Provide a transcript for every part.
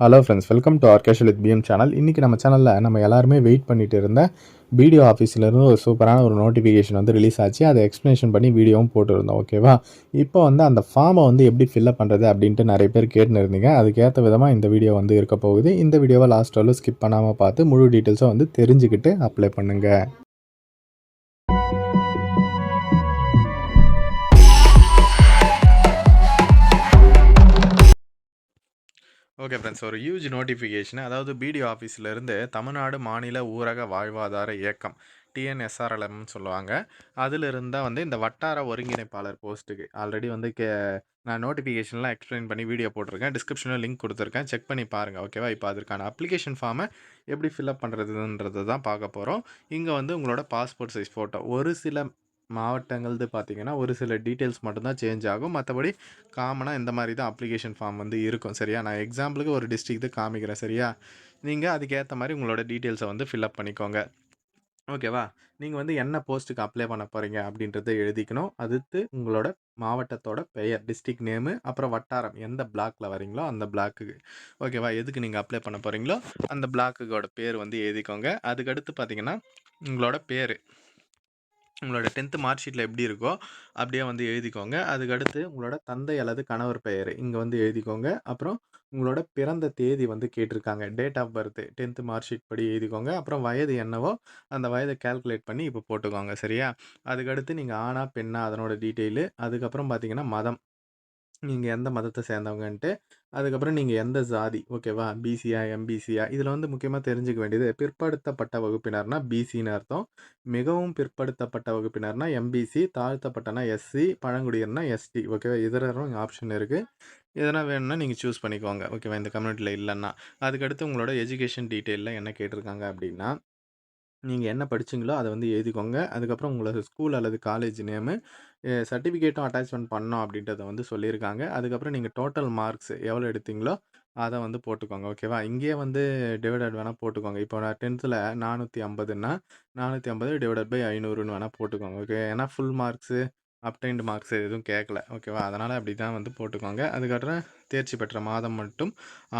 Hello friends welcome to ஆர்கேஷல் with PM channel இன்றைக்கி நம்ம சேனலில் நம்ம எல்லாருமே வெயிட் பண்ணிட்டு இருந்த பிடிஓ ஆஃபீஸ்லேருந்து ஒரு சூப்பரான ஒரு நோட்டிஃபிகேஷன் வந்து ரிலீஸ் ஆச்சு. அதை எக்ஸ்ப்ளனேஷன் பண்ணி வீடியோவும் போட்டுருந்தோம் ஓகேவா இப்போ வந்து அந்த ஃபார்மை வந்து எப்படி ஃபில்அப் பண்ணுறது அப்படின்ட்டு நிறைய பேர் கேட்டுன்னு இருந்தீங்க அதுக்கேற்ற விதமாக இந்த வீடியோ வந்து இருக்க போகுது. இந்த வீடியோவை லாஸ்ட் வரலும் ஸ்கிப் பண்ணாமல் பார்த்து முழு டீட்டெயில்ஸும் வந்து தெரிஞ்சுக்கிட்டு அப்ளை பண்ணுங்கள் ஓகே ஃப்ரெண்ட்ஸ் ஒரு ஹியூஜ் நோட்டிஃபிகேஷன் அதாவது பிடிஓ ஆஃபீஸ்லேருந்து தமிழ்நாடு மாநில ஊரக வாழ்வாதார இயக்கம் டிஎன்எஸ்ஆர்எல்எம்னு சொல்லுவாங்க. அதில் இருந்தால் வந்து இந்த வட்டார ஒருங்கிணைப்பாளர் போஸ்ட்டுக்கு ஆல்ரெடி வந்து கே நான் நோட்டிஃபிகேஷன்லாம் எக்ஸ்பிளைன் பண்ணி வீடியோ போட்டிருக்கேன். டிஸ்கிரிப்ஷனில் லிங்க் கொடுத்துருக்கேன். செக் பண்ணி பாருங்கள் ஓகேவா இப்போ அதற்கான அப்ளிகேஷன் ஃபார்மை எப்படி ஃபில்அப் பண்ணுறதுன்றது தான் பார்க்க போகிறோம் இங்கே வந்து உங்களோட பாஸ்போர்ட் சைஸ் ஃபோட்டோ ஒரு சில மாவட்டங்கள்து பார்த்தீங்கன்னா ஒரு சில டீட்டெயில்ஸ் மட்டும்தான் சேஞ்ச் ஆகும். மற்றபடி காமனாக இந்த மாதிரி தான் அப்ளிகேஷன் ஃபார்ம் வந்து இருக்கும். சரியா? நான் எக்ஸாம்பிளுக்கு ஒரு டிஸ்ட்ரிக்ட்டு காமிக்கிறேன். சரியா? நீங்கள் அதுக்கேற்ற மாதிரி உங்களோட டீட்டெயில்ஸை வந்து ஃபில்அப் பண்ணிக்கோங்க. ஓகேவா நீங்கள் வந்து என்ன போஸ்ட்டுக்கு அப்ளை பண்ண போகிறீங்க அப்படின்றத எழுதிக்கணும். அடுத்து உங்களோட மாவட்டத்தோட பெயர் டிஸ்ட்ரிக் நேமு அப்புறம் வட்டாரம் எந்த பிளாக்கில் வரீங்களோ அந்த பிளாக்குக்கு ஓகேவா எதுக்கு நீங்கள் அப்ளை பண்ண போகிறீங்களோ அந்த பிளாக்குக்கோட பேர் வந்து எழுதிக்கோங்க. அதுக்கடுத்து பார்த்தீங்கன்னா உங்களோட பேர். உங்களோட டென்த்து மார்க் ஷீட்டில் எப்படி இருக்கோ அப்படியே வந்து எழுதிக்கோங்க. அதுக்கடுத்து உங்களோட தந்தை அல்லது கணவர் பெயர் இங்கே வந்து எழுதிக்கோங்க. அப்புறம் உங்களோட பிறந்த தேதி வந்து கேட்டிருக்காங்க. Date of birth tenth mark sheet படி எழுதிக்கோங்க. அப்புறம் வயது என்னவோ அந்த வயதை கேல்குலேட் பண்ணி இப்போ போட்டுக்கோங்க. சரியா? அதுக்கடுத்து நீங்கள் ஆணா பெண்ணா அதனோட டீட்டெயிலு அதுக்கப்புறம் பார்த்தீங்கன்னா மதம். நீங்கள் எந்த மதத்தை சேர்ந்தவங்கன்ட்டு அதுக்கப்புறம் நீங்கள் எந்த ஜாதி ஓகேவா? பிசியா எம்பிசியா இதில் வந்து முக்கியமாக தெரிஞ்சுக்க வேண்டியது பிற்படுத்தப்பட்ட வகுப்பினர்னா பிசின்னு அர்த்தம். மிகவும் பிற்படுத்தப்பட்ட வகுப்பினர்னா எம்பிசி தாழ்த்தப்பட்டனா எஸ்சி பழங்குடியினர்னா எஸ்டி ஓகேவா? இதரும் ஆப்ஷன் இருக்குது எதனா வேணும்னா நீங்கள் சூஸ் பண்ணிக்கோங்க ஓகேவா? இந்த கம்யூனிட்டியில் இல்லைன்னா. அதுக்கடுத்து உங்களோட எஜுகேஷன் டீட்டெயிலில் என்ன கேட்டிருக்காங்க அப்படின்னா நீங்கள் என்ன படிச்சீங்களோ அதை வந்து எழுதிக்கோங்க. அதுக்கப்புறம் உங்களோட ஸ்கூல் அல்லது காலேஜ் நேமு சர்டிஃபிகேட்டும் அட்டாச்மெண்ட் பண்ணோம் அப்படின்றத வந்து சொல்லியிருக்காங்க. அதுக்கப்புறம் நீங்கள் டோட்டல் மார்க்ஸ் எவ்வளோ எடுத்தீங்களோ அதை வந்து போட்டுக்கோங்க ஓகேவா? இங்கேயே வந்து டிவைடட் வேணால் போட்டுக்கோங்க. இப்போ நான் டென்த்தில் நானூற்றி ஐம்பதுன்னா நானூற்றி ஐம்பது டிவைடட் பை ஐநூறுன்னு வேணால் போட்டுக்கோங்க ஓகே? ஏன்னா ஃபுல் மார்க்ஸு அப்டைன்டு மார்க்ஸ் எதுவும் கேட்கல ஓகேவா? அதனால் அப்படி தான் வந்து போட்டுக்கோங்க. அதுக்கப்புறம் தேர்ச்சி பெற்ற மாதம் மட்டும்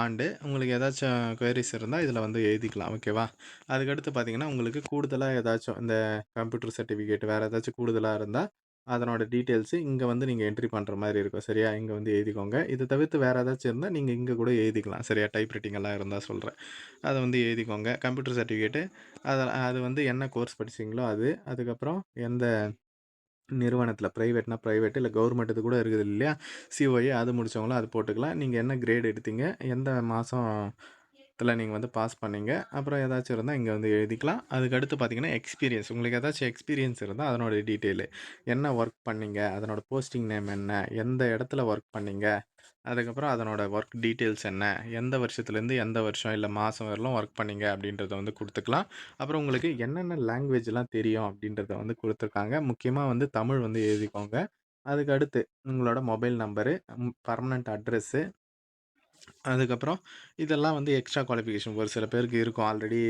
ஆண்டு உங்களுக்கு ஏதாச்சும் குவரிஸ் இருந்தால் இதில் வந்து எழுதிக்கலாம். ஓகேவா? அதுக்கடுத்து பார்த்தீங்கன்னா உங்களுக்கு கூடுதலாக ஏதாச்சும் இந்த கம்ப்யூட்டர் சர்டிஃபிகேட் வேறு ஏதாச்சும் கூடுதலாக இருந்தால் அதனோட டீட்டெயில்ஸு இங்கே வந்து நீங்கள் என்ட்ரி பண்ணுற மாதிரி இருக்கும். சரியா? இங்கே வந்து எழுதிக்கோங்க. இதை தவிர்த்து வேறு ஏதாச்சும் இருந்தால் நீங்கள் இங்கே கூட எழுதிக்கலாம். சரியா? டைப் ரைட்டிங்கெல்லாம் இருந்தால் சொல்கிறேன் அதை வந்து எழுதிக்கோங்க. கம்ப்யூட்டர் சர்டிஃபிகேட்டு அதை அது வந்து என்ன கோர்ஸ் படிச்சிங்களோ அது. அதுக்கப்புறம் எந்த நிறுவனத்தில் ப்ரைவேட்னா ப்ரைவேட்டு இல்லை கவர்மெண்ட்டு கூட இருக்குது இல்லையா? சிஓஏ அது முடித்தவங்களும் அது போட்டுக்கலாம். நீங்கள் என்ன கிரேட் எடுத்தீங்க? எந்த மாதம் இதில் நீங்கள் வந்து பாஸ் பண்ணிங்க. அப்புறம் ஏதாச்சும் இருந்தால் இங்கே வந்து எழுதிக்கலாம். அதுக்கு அடுத்து பார்த்தீங்கன்னா எக்ஸ்பீரியன்ஸ் உங்களுக்கு ஏதாச்சும் எக்ஸ்பீரியன்ஸ் இருந்தால் அதனோட டீட்டெயிலு என்ன ஒர்க் பண்ணீங்க? அதனோட போஸ்டிங் நேம் என்ன? எந்த இடத்துல ஒர்க் பண்ணீங்க? அதுக்கப்புறம் அதனோட ஒர்க் டீட்டெயில்ஸ் என்ன? எந்த வருஷத்துலேருந்து எந்த வருஷம்? இல்லை மாதம் வரலாம் ஒர்க் பண்ணீங்க அப்படின்றத வந்து கொடுத்துக்கலாம். அப்புறம் உங்களுக்கு என்னென்ன லாங்குவேஜ்லாம் தெரியும் அப்படின்றத வந்து கொடுத்துருக்காங்க. முக்கியமாக வந்து தமிழ் வந்து எழுதிக்கோங்க. அதுக்கு அடுத்து உங்களோட மொபைல் நம்பரு பர்மனண்ட் அட்ரெஸ்ஸு அதுக்கப்புறம் இதெல்லாம் வந்து எக்ஸ்ட்ரா குவாலிஃபிகேஷன் ஒரு சில பேருக்கு இருக்கும். ஆல்ரெடி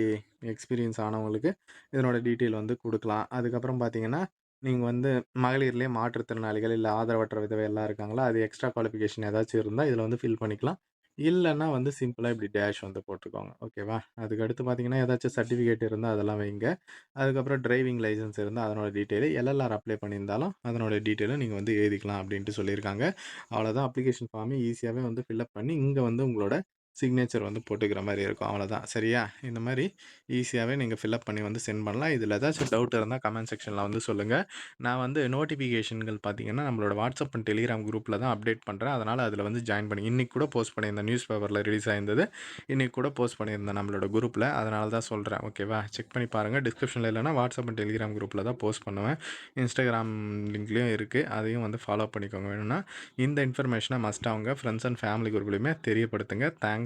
எக்ஸ்பீரியன்ஸ் ஆனவங்களுக்கு இதனோட டீட்டெயில் வந்து கொடுக்கலாம். அதுக்கப்புறம் பார்த்தீங்கன்னா நீங்கள் வந்து மகளிர்லேயே மாற்றுத்திறனாளிகள் இல்லை ஆதரவற்ற விதவை எல்லாம் இருக்காங்களா அது எக்ஸ்ட்ரா குவாலிஃபிகேஷன் ஏதாச்சும் இருந்தால் இதில் வந்து ஃபில் பண்ணிக்கலாம். இல்லைன்னா வந்து சிம்பிளாக இப்படி டேஷ் வந்து போட்டுக்கோங்க. ஓகேவா? அதுக்கு அடுத்து பார்த்தீங்கன்னா ஏதாச்சும் சர்டிஃபிகேட் இருந்தால் அதெல்லாம் வைங்க. அதுக்கப்புறம் டிரைவிங் லைசன்ஸ் இருந்தால் அதனோட டீட்டெயிலு எல்எல்ஆர் அப்ளை பண்ணியிருந்தாலும் அதனோட டீட்டெயிலும் நீங்கள் வந்து எழுதிக்கலாம் அப்படின்ட்டு சொல்லியிருக்காங்க. அவ்வளோதான் அப்ளிகேஷன் ஃபார்மே ஈஸியாகவே வந்து ஃபில்அப் பண்ணி இங்கே வந்து உங்களோட சிக்னேச்சர் வந்து போட்டுக்கிற மாதிரி இருக்கும். அவ்வளோதான். சரியா? இந்த மாதிரி ஈஸியாகவே நீங்கள் ஃபில்அப் பண்ணி வந்து சென்ட் பண்ணலாம். இதில் ஏதாச்சும் டவுட் இருந்தால் கமெண்ட் செக்ஷனில் வந்து சொல்லுங்கள் நான் வந்து நோட்டிஃபிகேஷன்கள் பார்த்தீங்கன்னா நம்மளோட வாட்ஸ்அப் அண்ட் டெலிகிராம் குரூப்பில் தான் அப்டேட் பண்ணுறேன் அதனால் அதில் வந்து ஜாயின் பண்ணி இன்றைக்கி கூட போஸ்ட் பண்ணியிருந்தேன் நியூஸ் பேப்பரில் ரிலீஸ் ஆயிருந்தது. இன்றைக்கி கூட போஸ்ட் பண்ணியிருந்தேன் நம்மளோட குரூப்பில் அதனால தான் சொல்கிறேன் ஓகேவா செக் பண்ணி பாருங்கள் டிஸ்கிரிப்ஷனில் இல்லைனா வாட்ஸ்அப் அண்ட் டெலிகிராம் குரூப்பில் தான் போஸ்ட் பண்ணுவேன். இன்ஸ்டாகிராம் லிங்க்லேயும் இருக்குது அதையும் வந்து ஃபாலோ பண்ணிக்கோங்க. வேணும்னா இந்த இன்ஃபர்மேஷனை மஸ்ட் அவங்க ஃப்ரெண்ட்ஸ் அண்ட் ஃபேமிலி குரூப்லேயுமே தெரியப்படுத்துங்க. Thanks